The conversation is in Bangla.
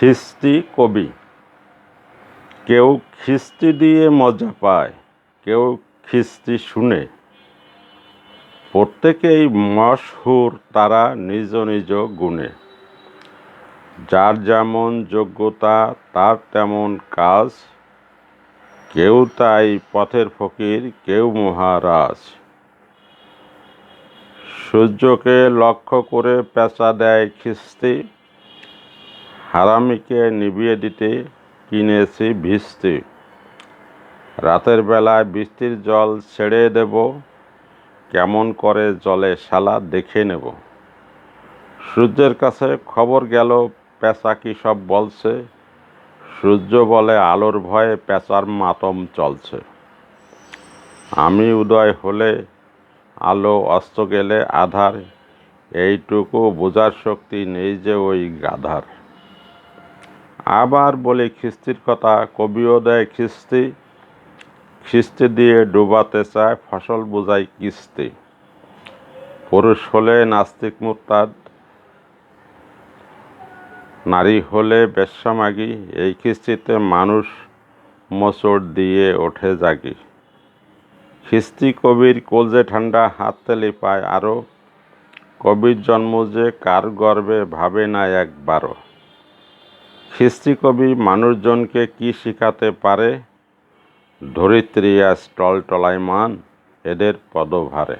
খিস্তি কবি। কেউ খিস্তি দিয়ে মজা পায়, কেউ খিস্তি শুনে। প্রত্যেকেই মশহুর, তারা নিজ নিজ গুণে। যার যেমন যোগ্যতা, তার তেমন কাজ। কেউ তাই পথের ফকির, কেউ মহারাজ। সূর্যকে লক্ষ্য করে পেঁচা দেয় খিস্তি। হারামিকে নিভিয়ে দিতে কিনেছি ভিস্তি। রাতের বেলায় বৃষ্টির জল ছেড়ে দেব, কেমন করে জলে শালা দেখে নেব। সূর্যের কাছে খবর গেল, পেঁচা কি সব বলছে? সূর্য বলে আলোর ভয়ে পেঁচার মাতম চলছে। আমি উদয় হলে আলো অস্ত গেলে আধার, এইটুকু বোঝার শক্তি নেই যে ওই গাধার। আবার বলি খিস্তির কথা, কবিও দেয় খিস্তি। খিস্তি দিয়ে ডুবাতে চায়, ফসল বোঝাই কিস্তি। পুরুষ হলে নাস্তিক মুরতাদ, নারী হলে বেশ্যামাগি এই খিস্তিতে মানুষ মোচড় দিয়ে ওঠে জাগি। খিস্তি কবির কলজে ঠান্ডা হাত তেলি পায় আরও। কবির জন্ম যে কার গর্বে ভাবে না একবারও। খিস্তি কবি মানুষজনকে কি শেখাতে পারে? ধরিত্রী আজ স্টল টলাইমান এদের পদভারে।